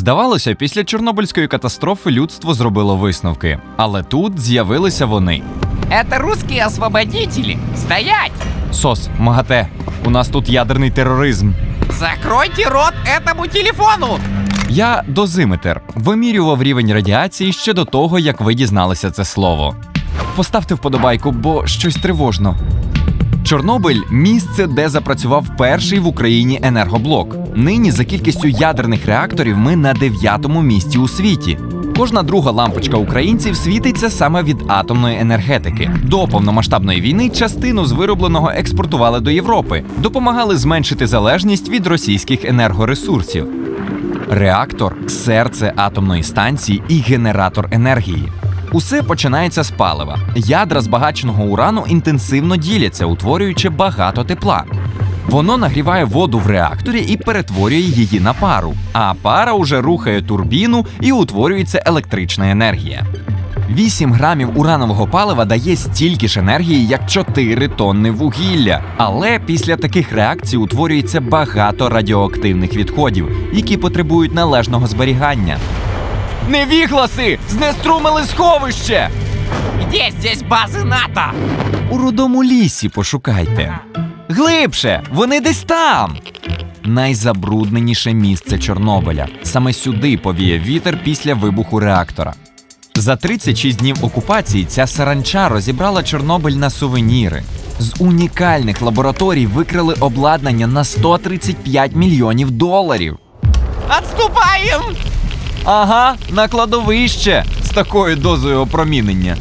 Здавалося, після Чорнобильської катастрофи людство зробило висновки, але тут з'явилися вони. Это русские освободители! Стоять! Сос, МАГАТЕ, у нас тут ядерний тероризм. Закройте рот этому телефону! Я дозиметр вимірював рівень радіації ще до того, як ви дізналися це слово. Поставте вподобайку, бо щось тривожно. Чорнобиль місце, де запрацював перший в Україні енергоблок. Нині за кількістю ядерних реакторів ми на дев'ятому місці у світі. Кожна друга лампочка українців світиться саме від атомної енергетики. До повномасштабної війни частину з виробленого експортували до Європи, допомагали зменшити залежність від російських енергоресурсів. Реактор серце атомної станції і генератор енергії. Усе починається з палива. Ядра збагаченого урану інтенсивно діляться, утворюючи багато тепла. Воно нагріває воду в реакторі і перетворює її на пару. А пара уже рухає турбіну і утворюється електрична енергія. 8 грамів уранового палива дає стільки ж енергії, як 4 тонни вугілля. Але після таких реакцій утворюється багато радіоактивних відходів, які потребують належного зберігання. Невігласи! Знеструмили сховище! Где здесь базы НАТО? У рудому лісі пошукайте. Глибше, вони десь там. Найзабрудненіше місце Чорнобиля. Саме сюди повіє вітер після вибуху реактора. За 36 днів окупації ця саранча розібрала Чорнобиль на сувеніри. З унікальних лабораторій викрили обладнання на 135 мільйонів доларів. Отступаем! Ага, на кладовище з такою дозою опромінення.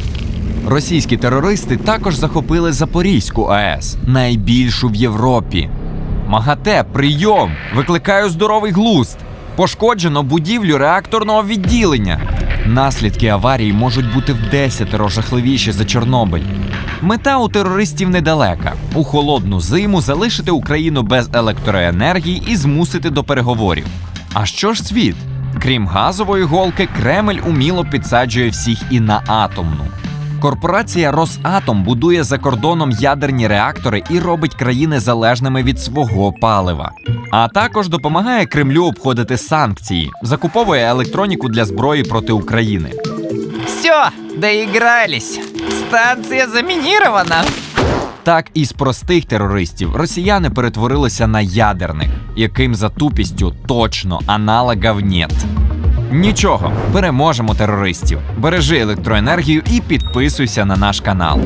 Російські терористи також захопили Запорізьку АЕС, найбільшу в Європі. МАГАТЕ, прийом! Викликаю здоровий глузд. Пошкоджено будівлю реакторного відділення. Наслідки аварії можуть бути в десятеро жахливіші за Чорнобиль. Мета у терористів недалека у холодну зиму залишити Україну без електроенергії і змусити до переговорів. А що ж світ? Крім газової голки, Кремль уміло підсаджує всіх і на атомну. Корпорація Росатом будує за кордоном ядерні реактори і робить країни залежними від свого палива. А також допомагає Кремлю обходити санкції, закуповує електроніку для зброї проти України. Все, доигрались. Станция заминирована. Так із простих терористів росіяни перетворилися на ядерних, яким за тупістю точно аналогів нет. Нічого, переможемо терористів. Бережи електроенергію і підписуйся на наш канал.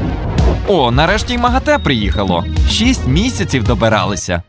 О, нарешті й МАГАТЕ приїхало. Шість місяців добиралися.